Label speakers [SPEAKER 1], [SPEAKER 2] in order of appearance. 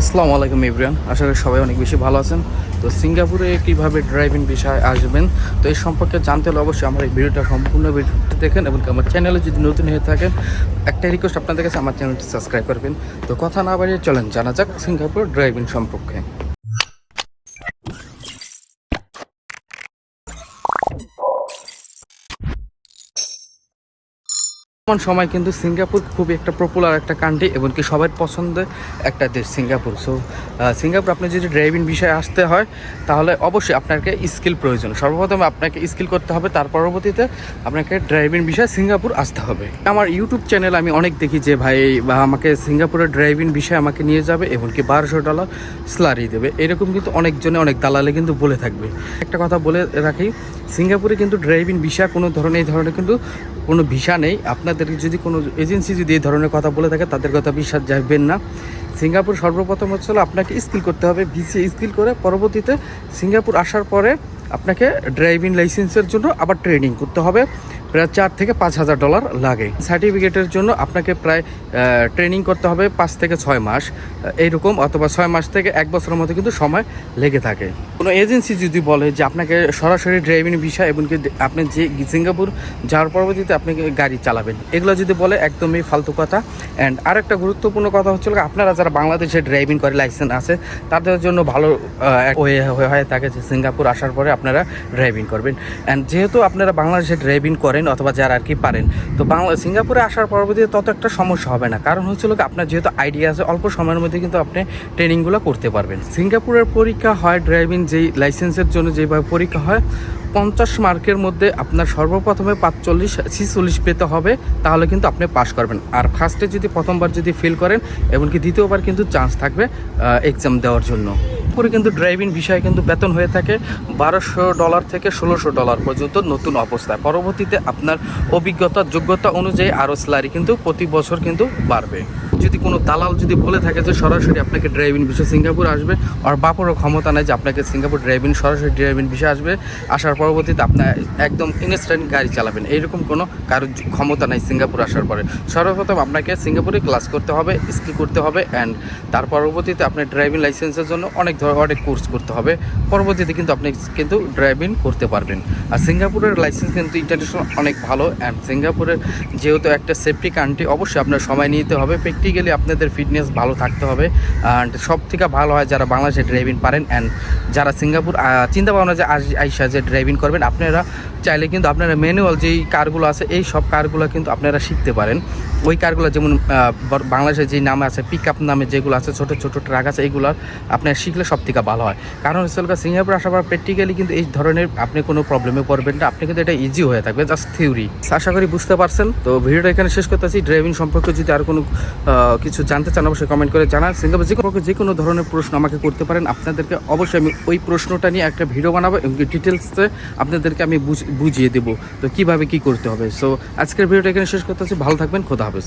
[SPEAKER 1] আসসালামু আলাইকুম ইব্রান আশা করি সবাই অনেক বেশি ভালো আছেন। তো সিঙ্গাপুরে কীভাবে ড্রাইভিং বিষয় আসবেন, তো এই সম্পর্কে জানতে হলে অবশ্যই আমার এই ভিডিওটা সম্পূর্ণ ভিডিওটা দেখেন এবং আমার চ্যানেলে যদি নতুন হয়ে থাকেন, একটা রিকোয়েস্ট আপনাদের কাছে, আমার চ্যানেলটি সাবস্ক্রাইব করবেন। তো কথা না বাড়িয়ে চলেন, জানা যাক সিঙ্গাপুর ড্রাইভিং সম্পর্কে। বর্তমান সময় কিন্তু সিঙ্গাপুর খুবই একটা পপুলার একটা কান্ট্রি এবং কি সবার পছন্দের একটা দেশ, সিঙ্গাপুর। সো সিঙ্গাপুর আপনি যদি ড্রাইভিং বিষয়ে আসতে হয়, তাহলে অবশ্যই আপনাকে স্কিল প্রয়োজন। সর্বপ্রথম আপনাকে স্কিল করতে হবে, তার পরবর্তীতে আপনাকে ড্রাইভিং বিষয়ে সিঙ্গাপুর আসতে হবে। আমার ইউটিউব চ্যানেল আমি অনেক দেখি যে ভাই, বা আমাকে সিঙ্গাপুরের ড্রাইভিং বিষয়ে আমাকে নিয়ে যাবে এবং কি বারোশো ডলার স্লারি দেবে। এরকম কিন্তু অনেকজনে, অনেক দালালে কিন্তু বলে থাকবে। একটা কথা বলে রাখি, সিঙ্গাপুরে কিন্তু ড্রাইভিং ভিসা কোনো ধরনের, এই ধরনের কিন্তু কোনো ভিসা নেই। আপনাদেরকে যদি কোনো এজেন্সি যদি এই ধরনের কথা বলে থাকে, তাদের কথা বিশ্বাস যাবেন না। সিঙ্গাপুর সর্বপ্রথম হচ্ছে আপনাকে স্কিল করতে হবে, ভিসি স্কিল করে পরবর্তীতে সিঙ্গাপুর আসার পরে আপনাকে ড্রাইভিং লাইসেন্সের জন্য আবার ট্রেনিং করতে হবে। প্রায় চার থেকে পাঁচ হাজার ডলার লাগে। সার্টিফিকেটের জন্য আপনাকে প্রায় ট্রেনিং করতে হবে পাঁচ থেকে ছয় মাস। এইরকম অথবা ছয় মাস থেকে এক বছরের মধ্যে কিন্তু সময় লেগে থাকে। কোনো এজেন্সি যদি বলে যে আপনাকে সরাসরি ড্রাইভিং বিষয় এবং আপনি যে সিঙ্গাপুর যাওয়ার পরবর্তীতে আপনি গাড়ি চালাবেন, এগুলো যদি বলে একদমই ফালতু কথা। অ্যান্ড আরেকটা গুরুত্বপূর্ণ কথা হচ্ছে হলো আপনারা যারা বাংলাদেশে ড্রাইভিং করে লাইসেন্স আছে, তাদের জন্য ভালো হয়ে থাকে যে সিঙ্গাপুর আসার পরে আপনারা ড্রাইভিং করবেন। অ্যান্ড যেহেতু আপনারা বাংলাদেশে ড্রাইভিং করেন অথবা যারা আর কি পারেন। তো বাংলা, সিঙ্গাপুরে আসার পরবর্তীতে তত একটা সমস্যা হবে না। কারণ হচ্ছিল আপনার যেহেতু আইডিয়া আছে, অল্প সময়ের মধ্যে কিন্তু আপনি ট্রেনিংগুলো করতে পারবেন। সিঙ্গাপুরের পরীক্ষা হয় ড্রাইভিং যেই লাইসেন্সের জন্য যেভাবে পরীক্ষা হয় পঞ্চাশ মার্কের মধ্যে আপনার সর্বপ্রথমে পাঁচচল্লিশ, ছিচল্লিশ পেতে হবে, তাহলে কিন্তু আপনি পাস করবেন। আর ফার্স্টে যদি প্রথমবার যদি ফেল করেন, এমনকি দ্বিতীয়বার কিন্তু চান্স থাকবে এক্সাম দেওয়ার জন্য। পরে কিন্তু ড্রাইভিং বিষয়ে কিন্তু বেতন হয়ে থাকে বারোশো ডলার থেকে ষোলোশো ডলার পর্যন্ত নতুন অবস্থায়। পরবর্তীতে আপনার অভিজ্ঞতা, যোগ্যতা অনুযায়ী আরও স্যালারি কিন্তু প্রতি বছর কিন্তু বাড়বে। যদি কোনো দালাল যদি বলে থাকে যে সরাসরি আপনাকে ড্রাইভিং বিষয় সিঙ্গাপুর আসবে, আর বাপরও ক্ষমতা নেই যে আপনাকে সিঙ্গাপুর ড্রাইভিং সরাসরি ড্রাইভিং বিষয় আসবে, আসার পরবর্তীতে আপনার একদম ইনস্ট্যান্ট গাড়ি চালাবেন। এইরকম কোনো কারোর ক্ষমতা নাই সিঙ্গাপুর আসার পরে। সর্বপ্রথম আপনাকে সিঙ্গাপুরে ক্লাস করতে হবে স্কিল করতে হবে অ্যান্ড তার পরবর্তীতে আপনার ড্রাইভিং লাইসেন্সের জন্য অনেক ধরনের অনেক কোর্স করতে হবে। পরবর্তীতে কিন্তু আপনি কিন্তু ড্রাইভিং করতে পারবেন। আর সিঙ্গাপুরের লাইসেন্স কিন্তু ইন্টারন্যাশনাল অনেক ভালো অ্যান্ড সিঙ্গাপুরের যেহেতু একটা সেফটি কান্ট্রি অবশ্যই আপনার সময় নিতে হবে। প্র্যাকটিক্যালি আপনাদের ফিটনেস ভালো থাকতে হবে। অ্যান্ড সব থেকে ভালো হয় যারা বাংলাদেশে ড্রাইভিং পারেন অ্যান্ড যারা সিঙ্গাপুর চিন্তা ভাবনা যে আইসা যে ড্রাইভিং করবেন, আপনারা চাইলে কিন্তু আপনারা ম্যানুয়াল যেই কারগুলো আছে এই সব কারগুলো কিন্তু আপনারা শিখতে পারেন। ওই কারগুলো যেমন আহ, বর- বাংলাদেশে যেই নামে আছে পিক আপ নামে যেগুলো আছে ছোটো ছোটো ট্রাক আছে এইগুলো আপনার শিখলে সব থেকে ভালো হয়। কারণ হচ্ছে সিঙ্গাপুর আসার পর প্র্যাকটিক্যালি কিন্তু এই ধরনের আপনি কোনো প্রবলেমে পড়বেন না। আপনি কিন্তু এটা ইজি হয়ে থাকবে জাস্ট থিওরি আশা করি বুঝতে পারছেন। তো ভিডিওটা এখানে শেষ করতেছি। ড্রাইভিং সম্পর্কে যদি আর কোনো কিছু জানতে চান অবশ্যই কমেন্ট করে জানান। সিঙ্গাপুর যে কোনো যে কোনো ধরনের প্রশ্ন আমাকে করতে পারেন আপনাদেরকে অবশ্যই আমি ওই প্রশ্নটা নিয়ে একটা ভিডিও বানাবো এবং ডিটেলসে আপনাদেরকে আমি বুঝ- বুঝিয়ে দেবো। তো কীভাবে কি করতে হবে? সো আজকের ভিডিওটা এখানে শেষ করতে হচ্ছে ভালো থাকবেন। খোদা হাফেজ।